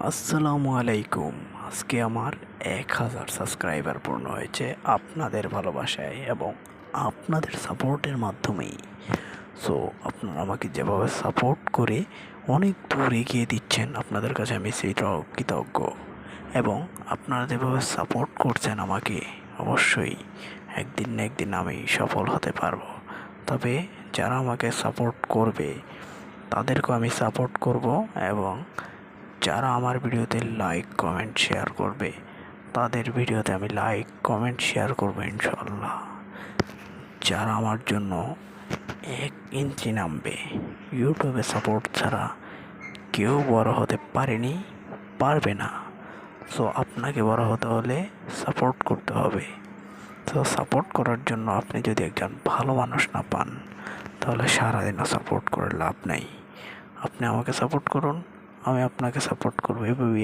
আসসালামু আলাইকুম। আজকে আমার এক হাজার সাবস্ক্রাইবার পূর্ণ হয়েছে আপনাদের ভালোবাসায় এবং আপনাদের সাপোর্টের মাধ্যমেই। সো আপনারা আমাকে যেভাবে সাপোর্ট করে অনেক দূর এগিয়ে দিচ্ছেন, আপনাদের কাছে আমি সেইটাও কৃতজ্ঞ এবং আপনারা যেভাবে সাপোর্ট করছেন আমাকে, অবশ্যই একদিন না একদিন আমি সফল হতে পারব। তবে যারা আমাকে সাপোর্ট করবে, তাদেরকেও আমি সাপোর্ট করব এবং যারা আমার ভিডিওতে লাইক কমেন্ট শেয়ার করবে, তাদের ভিডিওতে আমি লাইক কমেন্ট শেয়ার করব ইনশাল্লাহ যারা আমার জন্য এক ইঞ্চি নামবে ইউটিউবে সাপোর্ট ছাড়া কেউ বড় হতে পারেনি, পারবে না। সো আপনাকে বড় হতে হলে সাপোর্ট করতে হবে। তো সাপোর্ট করার জন্য আপনি যদি একজন ভালো মানুষ না পান, তাহলে সারাদিনও সাপোর্ট করে লাভ নেই। আপনি আমাকে সাপোর্ট করুন আমি আপনাকে সাপোর্ট করব এভাবেই